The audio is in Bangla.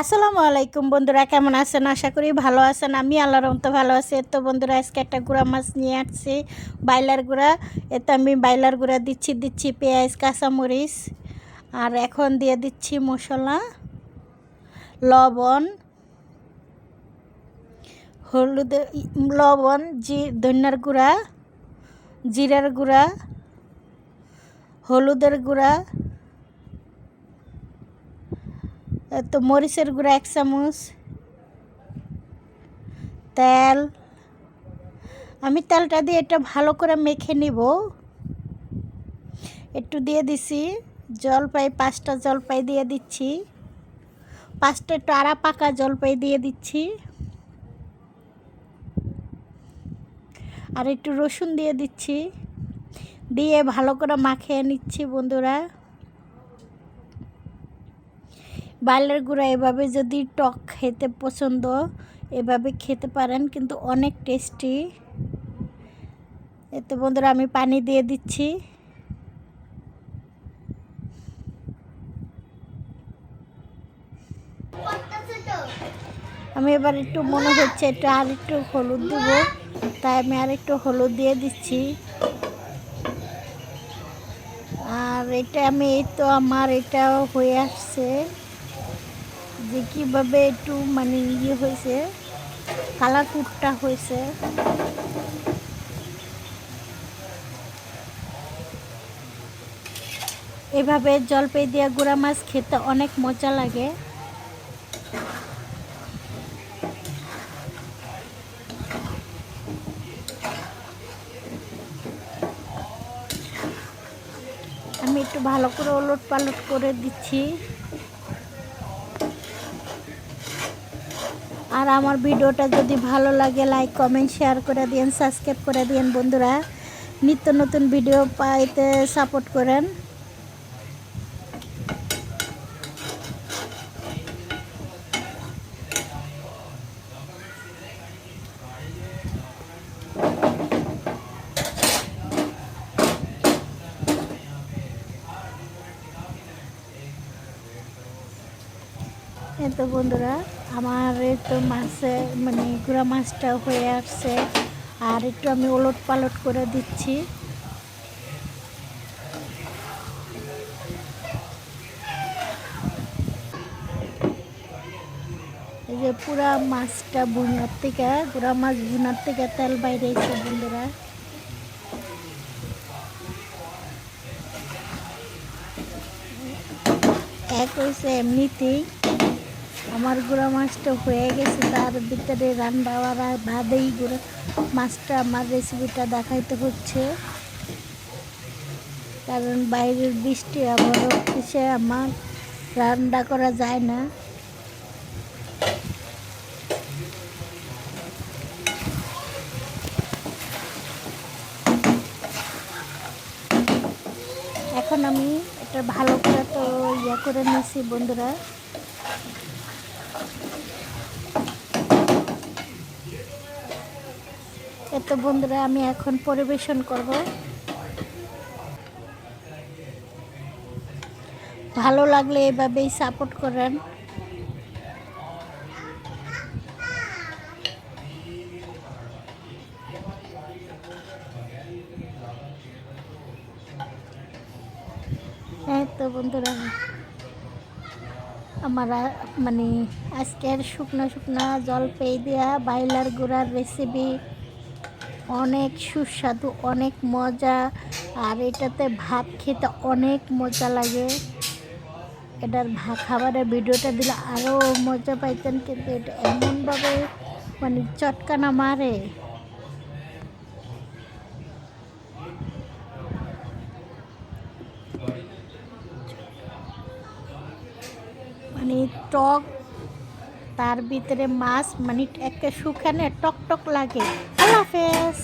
আসসালামু আলাইকুম বন্ধুরা, কেমন আছেন? আশা করি ভালো আছেন। আমি আল্লাহর রহমতে ভালো আছি। তো বন্ধুরা, আজকে একটা গুঁড়া মাছ নিয়ে আসছি, বাইলার গুঁড়া। এতে আমি বাইলার গুঁড়া দিচ্ছি দিচ্ছি পেঁয়াজ, কাঁচামরিচ, আর এখন দিয়ে দিচ্ছি মশলা, লবণ, হলুদ, লবণ, জি, ধনিয়ার গুঁড়া, জিরার গুঁড়া, হলুদের গুঁড়া তো মরিচের গুঁড়া এক চামচ, তেল। আমি তেলটা দিয়ে এটা ভালো করে মেখে নিব। একটু দিয়ে দিছি, জলপাই, পাঁচটা জলপাই দিয়ে দিচ্ছি। পাঁচটা একটু আড়া পাকা জলপাই দিয়ে দিচ্ছি। আর একটু রসুন দিয়ে দিচ্ছি। দিয়ে ভালো করে মাখিয়ে নিচ্ছি বন্ধুরা। বাইলের গুঁড়া এভাবে যদি টক খেতে পছন্দ, এভাবে খেতে পারেন, কিন্তু অনেক টেস্টি। এতে বন্ধুরা, আমি পানি দিয়ে দিচ্ছি। আমি এবার একটু মনে হচ্ছে এটা আর একটু হলুদ দেবো, তাই আমি আর একটু হলুদ দিয়ে দিচ্ছি। আর এটা আমি, এই তো আমার এটা হয়ে আসছে। যে কীভাবে একটু মানে ইয়ে হয়েছে কালারফুটটা হয়েছে। এভাবে জলপাই দিয়ে গুঁড়া মাছ খেতে অনেক মজা লাগে। আমি একটু ভালো করে ওলট পালট করে দিচ্ছি। আর আমার ভিডিওটা যদি ভালো লাগে লাইক কমেন্ট শেয়ার করে দিন সাবস্ক্রাইব করে দিন বন্ধুরা। নিত্য নতুন ভিডিও পাইতে সাপোর্ট করেন। এই তো বন্ধুরা, আমার তো মাছে মানে গুঁড়া মাছটা হয়ে আসছে, আর একটু আমি ওলট পালট করে দিচ্ছি। এই যে পুরা মাছটা বুনার থেকে, গুঁড়া মাছ বুনার থেকে তেল বাইরে বন্ধুরা। এক হয়েছে এমনিতেই আমার গুঁড়া মাছটা হয়ে গেছে, তার ভিতরে রান্না বাড়া বাদেই গুঁড়া। মাছটা আমার রেসিপিটা দেখাইতে হচ্ছে। কারণ বাইরের বৃষ্টি, আবার কিসে আমার রান্না করা যায় না। এখন আমি এটা ভালো করে তো ইয়া করে নিয়েছি বন্ধুরা। এত বন্ধুরা আমি এখন পরিবেশন করব। ভালো লাগলে এভাবেই সাপোর্ট করেন। হ্যাঁ তো বন্ধুরা। আমার মানে আজকের শুকনো শুকনো জলপাই দেওয়া বাইলার গুঁড়ার রেসিপি অনেক সুস্বাদু, অনেক মজা। আর এটাতে ভাত খেতে অনেক মজা লাগে। এটার ভা খাবারের ভিডিওটা দিলে আরও মজা পাইতেন, কিন্তু এটা এমনভাবে মানে চটকানা মারে। মানে টক তার ভিতরে মাছ মানে একটা শুকানে টক টক লাগে। আল্লাহ হাফেজ।